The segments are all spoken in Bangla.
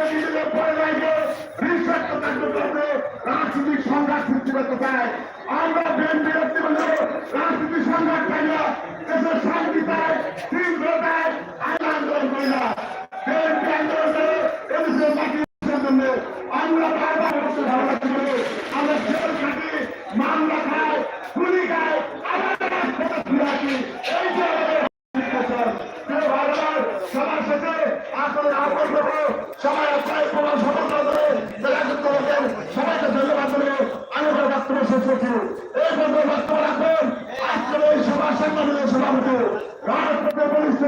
নিজেদের পরিবারকে নিঃস্বার্থ থাকতে করবে রাজনৈতিক সংঘাত সৃষ্টি করতে চায় আমরা বিএনপি নেতৃবৃন্দ রাজনৈতিক সংঘাত চাই না দেশের শান্তি চাই শৃঙ্খলতায় আমরা বারবার আমরা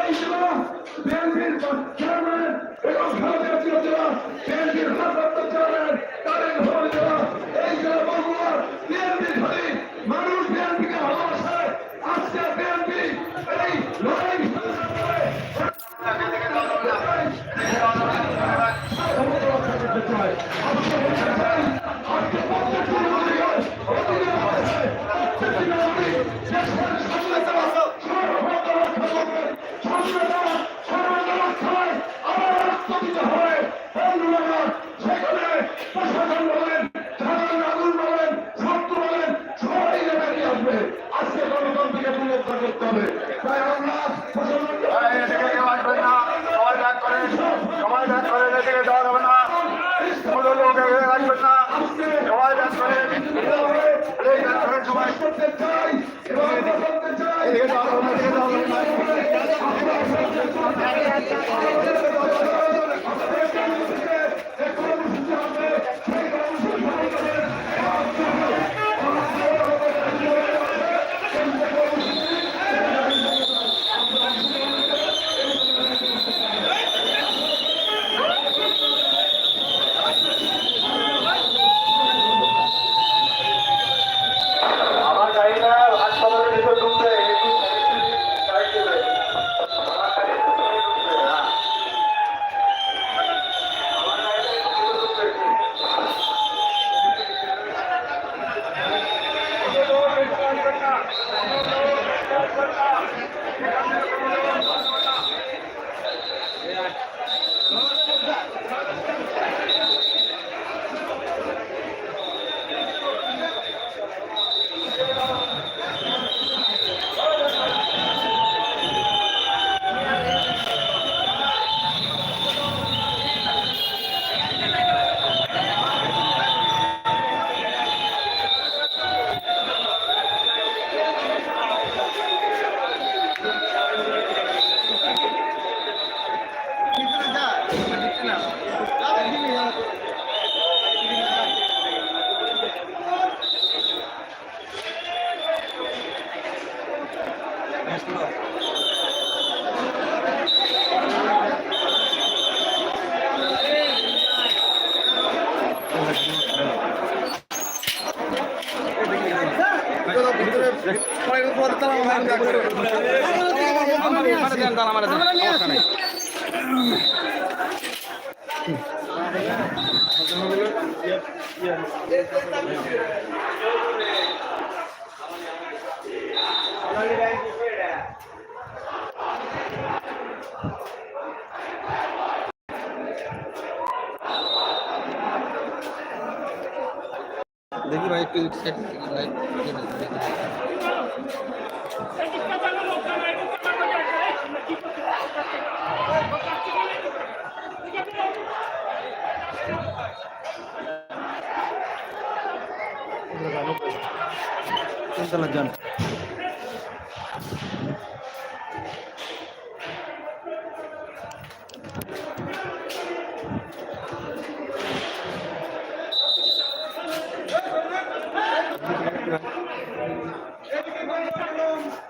এই ছিল বিএনপির চেয়ারম্যান এবং ভারতীয় জেলা বিএনপির ভারপ্রাপ্ত চেয়ারম্যান তারেক রহমান জেলা এই জেলা বাংলার বিএনপি ধরে মানুষ বিএনপিকে ভালোবাসে আজকে বিএনপি এই লড়াই আজকে গণতন্ত্রকে পুনরুদ্ধার করতে হবে তাই আমরা এদিকে কেউ আসবেন না সবাই ব্যাগ করেন সবাই এদিকে যাওয়া যাবে না। কোনো লোক আসবেন না। সবাই করেন সবাই। এদিকে না দেখি ভাই একটু সেট লাইট তিনতলা যান মোবাইল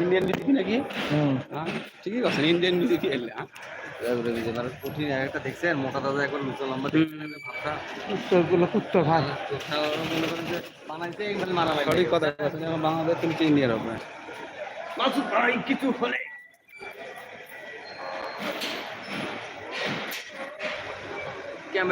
ইন্ডিয়ান মিউজিক নাকি? হ্যাঁ ঠিকই আছে ইন্ডিয়ান মিউজিক এলে হ্যাঁ কঠিন একটা দেখছেন মোটা দাদা একবার লুচো লম্বা ভাবটা উত্তরগুলো উত্তর ভাগ কোথাও মনে করেন যে বানাইতে একবার মারা লাগে সঠিক কথা। বাংলাদেশ তুমি ইন্ডিয়ার হবে। ভাই কিছু হলে